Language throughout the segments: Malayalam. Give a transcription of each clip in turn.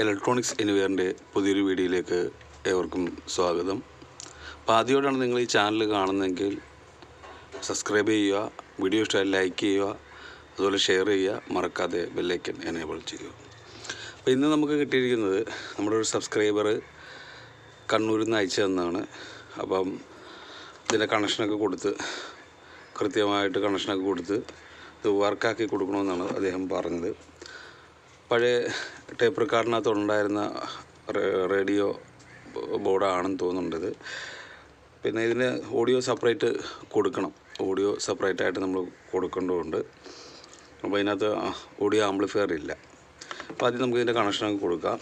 ഇലക്ട്രോണിക്സ് എനിവെയറിന്റെ പുതിയൊരു വീഡിയോയിലേക്ക് ഏവർക്കും സ്വാഗതം. അപ്പോൾ ആദ്യമായിട്ടാണ് നിങ്ങൾ ഈ ചാനൽ കാണുന്നതെങ്കിൽ സബ്സ്ക്രൈബ് ചെയ്യുക വീഡിയോ ഇഷ്ടമായി ലൈക്ക് ചെയ്യുക അതുപോലെ ഷെയർ ചെയ്യുക മറക്കാതെ ബെല്ലൈക്കൻ എനേബിൾ ചെയ്യുക. അപ്പോൾ ഇന്ന് നമുക്ക് കിട്ടിയിരിക്കുന്നത് നമ്മുടെ ഒരു സബ്സ്ക്രൈബർ കണ്ണൂരിൽ നിന്ന് അയച്ചു തന്നതാണ്. അപ്പം ഇതിന്റെ കണക്ഷനൊക്കെ കൊടുത്ത് കൃത്യമായിട്ട് കണക്ഷനൊക്കെ കൊടുത്ത് ഇത് വർക്കാക്കി കൊടുക്കണമെന്നാണ് അദ്ദേഹം പറഞ്ഞത്. പഴയ ടേപ്പ് റെക്കോർഡിനകത്ത് ഉണ്ടായിരുന്ന റേ- റേഡിയോ ബോർഡാണെന്ന് തോന്നുന്നുണ്ട് പിന്നെ ഇതിന് ഓഡിയോ സെപ്പറേറ്റ് കൊടുക്കണം. ഓഡിയോ സെപ്പറേറ്റ് ആയിട്ട് നമ്മൾ കൊടുക്കേണ്ടതുണ്ട്. അപ്പോൾ ഇതിനകത്ത് ഓഡിയോ ആംപ്ലിഫയർ ഇല്ല. അപ്പോൾ ആദ്യം നമുക്ക് ഇതിന്റെ കണക്ഷനൊക്കെ കൊടുക്കാം.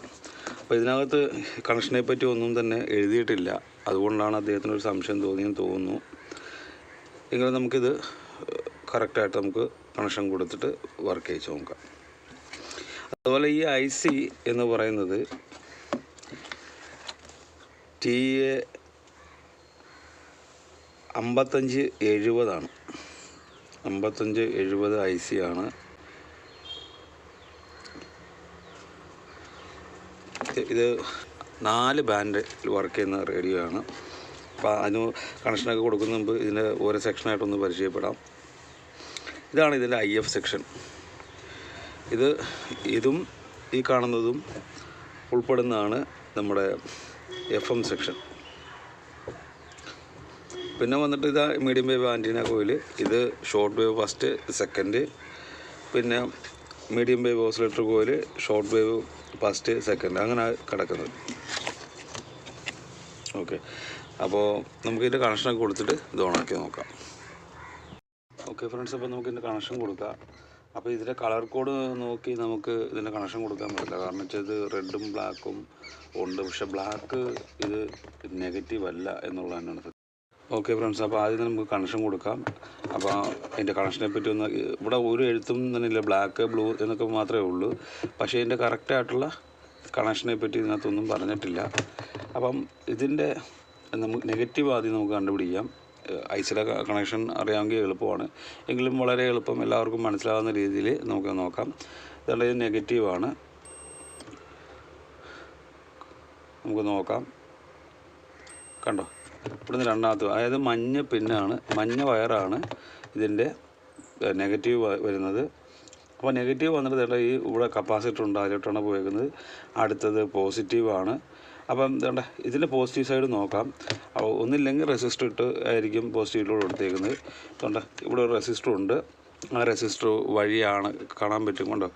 അപ്പോൾ ഇതിനകത്ത് കണക്ഷനെ പറ്റി ഒന്നും തന്നെ എഴുതിയിട്ടില്ല. അതുകൊണ്ടാണ് അദ്ദേഹത്തിന് ഒരു സംശയം തോന്നിയെന്ന് തോന്നുന്നു. എങ്കിലും നമുക്കിത് കറക്റ്റായിട്ട് നമുക്ക് കണക്ഷൻ കൊടുത്തിട്ട് വർക്ക് ചെയ്ത് നോക്കാം. അതുപോലെ ഈ ഐ സി എന്ന് പറയുന്നത് ടി എ അമ്പത്തഞ്ച് എഴുപതാണ്. അമ്പത്തഞ്ച് എഴുപത് ഐ സി ആണ്. ഇത് നാല് ബാൻഡ് വർക്ക് ചെയ്യുന്ന റേഡിയോ ആണ്. അപ്പോൾ അതിന് കണക്ഷനൊക്കെ കൊടുക്കുന്ന മുമ്പ് ഇതിന്റെ ഓരോ സെക്ഷനായിട്ടൊന്ന് പരിചയപ്പെടാം. ഇതാണ് ഇതിന്റെ ഐ എഫ് സെക്ഷൻ ഇത് ഇതും ഈ കാണുന്നതും ഉൾപ്പെടുന്നതാണ് നമ്മുടെ എഫ് എം സെക്ഷൻ പിന്നെ വന്നിട്ട് ഇതാ മീഡിയം വേവ് ആന്റീന കോയിൽ ഇത് ഷോർട്ട് വേവ് ഫസ്റ്റ് സെക്കൻഡ് പിന്നെ medium wave oscillator coil short wave first second അങ്ങനെ കിടക്കുന്നത്. ഓക്കെ അപ്പോൾ നമുക്ക് ഇതിന്റെ കണക്ഷനൊക്കെ കൊടുത്തിട്ട് ഇത് ഓണാക്കി നോക്കാം. ഓക്കെ ഫ്രണ്ട്സ് അപ്പോൾ നമുക്ക് ഇതിന്റെ കണക്ഷൻ കൊടുക്കാം. അപ്പോൾ ഇതിലെ കളർ കോഡ് നോക്കി നമുക്ക് ഇതിന്റെ കണക്ഷൻ കൊടുക്കാൻ പറ്റില്ല. കാരണം വെച്ചാൽ ഇത് റെഡും ബ്ലാക്കും ഉണ്ട്. പക്ഷെ ബ്ലാക്ക് ഇത് നെഗറ്റീവ് അല്ല എന്നുള്ളതാണ്. സത്യം ഓക്കെ ഫ്രണ്ട്സ് അപ്പോൾ ആദ്യം നമുക്ക് കണക്ഷൻ കൊടുക്കാം. അപ്പോൾ അതിന്റെ കണക്ഷനെ പറ്റി ഒന്ന് ഇവിടെ ഒരു എഴുത്തും തന്നെ ഇല്ല ബ്ലാക്ക് ബ്ലൂ എന്നൊക്കെ മാത്രമേ ഉള്ളൂ. പക്ഷേ ഇതിന്റെ കറക്റ്റായിട്ടുള്ള കണക്ഷനെ പറ്റി ഇതിനകത്തൊന്നും പറഞ്ഞിട്ടില്ല. അപ്പം ഇതിന്റെ നമുക്ക് നെഗറ്റീവ് ആദ്യം നമുക്ക് കണ്ടുപിടിക്കാം. ഐസിലെ കണക്ഷൻ അറിയാമെങ്കിൽ എളുപ്പമാണ്. എങ്കിലും വളരെ എളുപ്പം എല്ലാവർക്കും മനസ്സിലാവുന്ന രീതിയിൽ നമുക്ക് നോക്കാം. ഇതുകൊണ്ട് ഇത് നെഗറ്റീവാണ് നമുക്ക് നോക്കാം. കണ്ടോ? ഇവിടുന്ന് രണ്ടാമത്തെ അതായത് മഞ്ഞ പിന്നാണ് മഞ്ഞ വയറാണ് ഇതിന്റെ നെഗറ്റീവ് വരുന്നത്. അപ്പോൾ നെഗറ്റീവ് വന്നിട്ട് ഈ ഇവിടെ കപ്പാസിറ്റർ ഉണ്ട് അതിലോട്ടാണ് പോയേക്കുന്നത്. അടുത്തത് പോസിറ്റീവാണ് അപ്പം വേണ്ട ഇതിന്റെ പോസിറ്റീവ് സൈഡ് നോക്കാം. ഒന്നില്ലെങ്കിൽ റെസിസ്റ്റർ ഇട്ട് ആയിരിക്കും പോസിറ്റീവിലൂടെ കൊടുത്തേക്കുന്നത്. അതുകൊണ്ട് ഇവിടെ ഒരു റെസിസ്റ്റർ ഉണ്ട്. ആ റെസിസ്റ്റർ വഴിയാണ് കാണാൻ പറ്റും കൊണ്ടോ?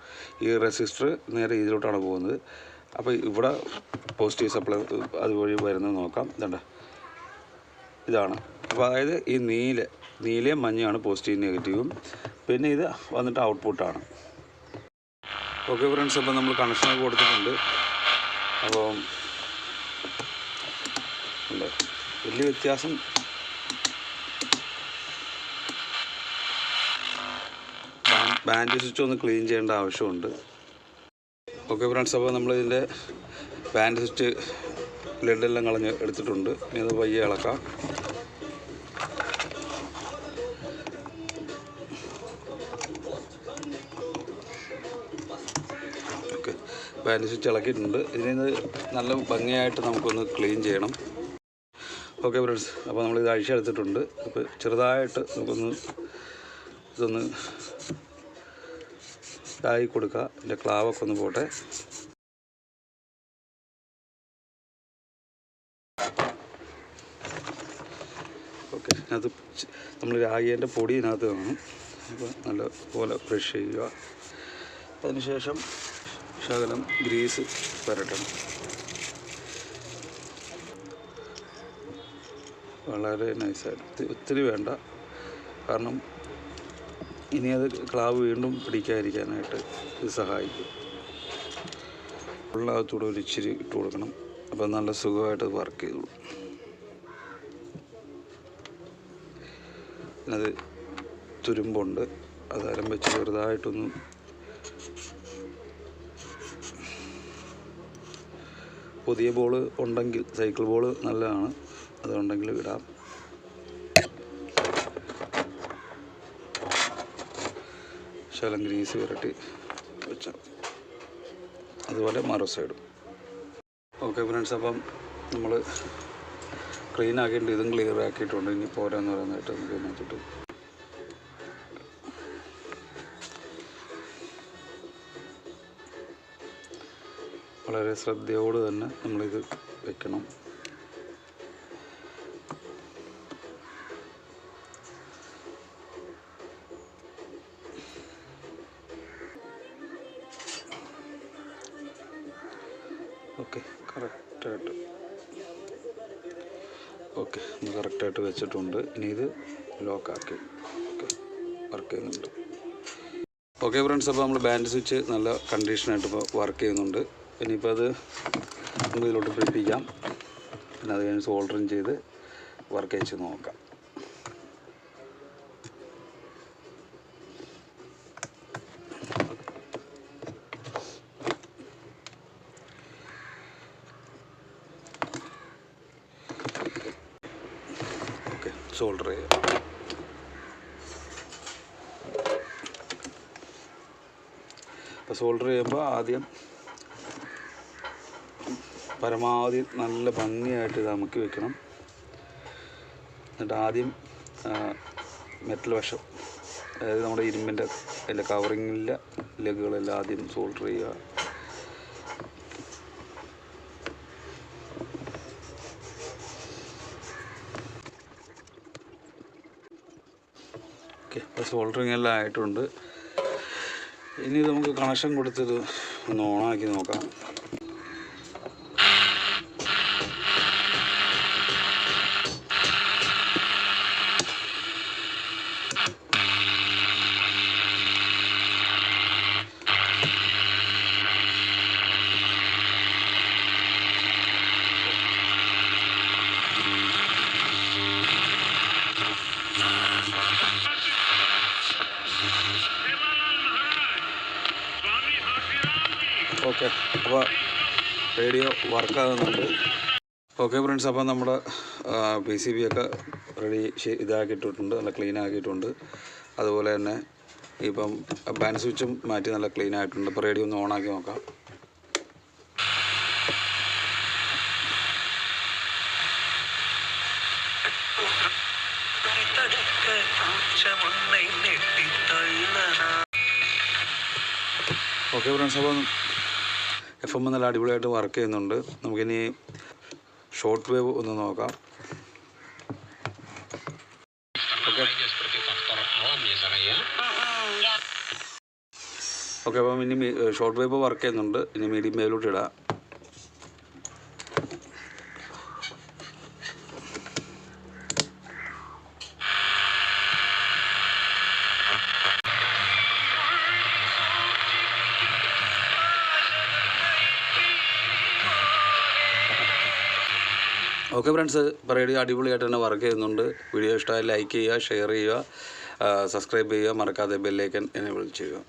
ഈ റെസിസ്റ്റർ നേരെ ഇതിലോട്ടാണ് പോകുന്നത്. അപ്പോൾ ഇവിടെ പോസിറ്റീവ് സപ്ലൈ അതുവഴി വരുന്നത് നോക്കാം. ഇതുണ്ട്. ഇതാണ്. അപ്പോൾ അതായത് ഈ നീല നീലയും മഞ്ഞയാണ് പോസിറ്റീവ് നെഗറ്റീവും. പിന്നെ ഇത് വന്നിട്ട് ഔട്ട്പുട്ടാണ് ഓക്കെ ഫ്രണ്ട്സ് അപ്പോൾ നമ്മൾ കണക്ഷനൊക്കെ കൊടുത്തിട്ടുണ്ട്. അപ്പോൾ ഉണ്ട്. വലിയ വ്യത്യാസം. ബാൻഡ് സ്വിച്ച് ഒന്ന് ക്ലീൻ ചെയ്യേണ്ട ആവശ്യമുണ്ട്. ഓക്കെ ഫ്രണ്ട്സ് അപ്പോൾ നമ്മളിതിന്റെ ബാൻഡ് സ്വിച്ച് ലെഡെല്ലാം കളഞ്ഞ് എടുത്തിട്ടുണ്ട്. ഇനി അത് പയ്യെ ഇളക്കാം. ഓക്കെ. ബാൻഡ് സ്വിച്ച് ഇളക്കിയിട്ടുണ്ട്. ഇതിന് നല്ല ഭംഗിയായിട്ട് നമുക്കൊന്ന് ക്ലീൻ ചെയ്യണം. ഓക്കെ ഫ്രണ്ട്സ് അപ്പോൾ നമ്മൾ ഇത് അഴിച്ചെടുത്തിട്ടുണ്ട് അപ്പോൾ ചെറുതായിട്ട് നമുക്കൊന്ന് ഇതൊന്ന് ഇതായി കൊടുക്കുക എന്റെ ക്ലാവൊക്കെ ഒന്ന് പോട്ടെ. ഓക്കെ അത് നമ്മൾ രാഗിയന്റെ പൊടി ഇതിനകത്ത് കാണും. അപ്പോൾ നല്ല പോലെ ബ്രഷ് ചെയ്യുക. അതിനുശേഷം ശകലം ഗ്രീസ് പുരട്ടണം. വളരെ നൈസായിട്ട് ഒത്തിരി വേണ്ട. കാരണം ഇനി അത് ക്ലാവ് വീണ്ടും പിടിക്കാതിരിക്കാനായിട്ട് ഇത് സഹായിക്കും. ഉള്ളകത്തൂടെ ഒരു ഇച്ചിരി ഇട്ട് കൊടുക്കണം. അപ്പം നല്ല സുഖമായിട്ട് വർക്ക് ചെയ്തോളൂ. അത് തുരുമ്പുണ്ട്. അത് ആരംഭിച്ച് ചെറുതായിട്ടൊന്ന് പുതിയ ബോൾ ഉണ്ടെങ്കിൽ സൈക്കിൾ ബോൾ നല്ലതാണ്. അതുണ്ടെങ്കിൽ ഇടാം ശകലം ഗ്രീസ് പുരട്ടി വെച്ചാൽ അതുപോലെ മറു സൈഡും. ഓക്കെ ഫ്രണ്ട്സ് അപ്പം നമ്മൾ ക്ലീൻ ആക്കിയിട്ടുണ്ട് ഇതും ക്ലിയർ ആക്കിയിട്ടുണ്ട്. ഇനി പോരാന്ന് പറയുന്നതായിട്ട് നമുക്ക് ഇതിനകത്തോട്ട് വളരെ ശ്രദ്ധയോട് തന്നെ നമ്മളിത് വെക്കണം. ഓക്കെ ഒന്ന് കറക്റ്റായിട്ട് വെച്ചിട്ടുണ്ട്. ഇനി ഇത് ലോക്കാക്കി ഓക്കെ വർക്ക് ചെയ്യുന്നുണ്ട്. ഓക്കെ ഫ്രണ്ട്സ് അപ്പോൾ നമ്മൾ ബാൻഡ് സ്വിച്ച് നല്ല കണ്ടീഷനായിട്ട് ഇപ്പോൾ വർക്ക് ചെയ്യുന്നുണ്ട്. ഇനിയിപ്പോൾ അത് നമുക്ക് ഇതിലോട്ട് പിടിപ്പിക്കാം. പിന്നെ അത് കഴിഞ്ഞ് സോൾഡറിങ് ചെയ്ത് വർക്ക് ചെയ്ത് നോക്കാം ഓക്കെ സോൾഡർ ചെയ്യുക അപ്പോൾ സോൾഡർ ചെയ്യുമ്പോൾ ആദ്യം പരമാവധി നല്ല ഭംഗിയായിട്ട് ഇത് അമുക്കി വെക്കണം. എന്നിട്ട് ആദ്യം മെറ്റൽ വശം അതായത് നമ്മുടെ ഇരുമ്പിന്റെ അതിന്റെ കവറിങ്ങിലെ ലഗുകളെല്ലാം ആദ്യം സോൾഡർ ചെയ്യുക. ഓക്കെ അപ്പോൾ സോൾഡറിങ് എല്ലാം ആയിട്ടുണ്ട്. ഇനി നമുക്ക് കണക്ഷൻ കൊടുത്തിട്ട് ഒന്ന് ഓണാക്കി നോക്കാം. ഓക്കെ അപ്പോൾ റേഡിയോ വർക്കാകുന്നുണ്ട്. ഓക്കെ ഫ്രണ്ട്സ് അപ്പോൾ നമ്മുടെ പി സി ബി ഒക്കെ റെഡി ഇതാക്കിയിട്ടുണ്ട് നല്ല ക്ലീൻ ആക്കിയിട്ടുണ്ട്. അതുപോലെ തന്നെ ഇപ്പം ബാൻഡ് സ്വിച്ചും മാറ്റി നല്ല ക്ലീൻ ആയിട്ടുണ്ട്. അപ്പോൾ റേഡിയോ ഒന്ന് ഓണാക്കി നോക്കാം. ഓക്കെ ഫ്രണ്ട്സ് അപ്പം എഫ് എം നല്ല അടിപൊളിയായിട്ട് വർക്ക് ചെയ്യുന്നുണ്ട്. നമുക്കിനി ഷോർട്ട് വേവ് ഒന്ന് നോക്കാം. ഓക്കെ. അപ്പം ഇനി ഷോർട്ട് വേവ് വർക്ക് ചെയ്യുന്നുണ്ട്. ഇനി മീഡിയം വേവിലോട്ട് ഇടാം. ഓക്കെ ഫ്രണ്ട്സ് പറയുക അടിപൊളിയായിട്ട് തന്നെ വർക്ക് ചെയ്യുന്നുണ്ട്. വീഡിയോ ഇഷ്ടമായി ലൈക്ക് ചെയ്യുക ഷെയർ ചെയ്യുക സബ്സ്ക്രൈബ് ചെയ്യുക മറക്കാതെ ബെല്ലൈക്കൻ എനേബിൾ ചെയ്യുക.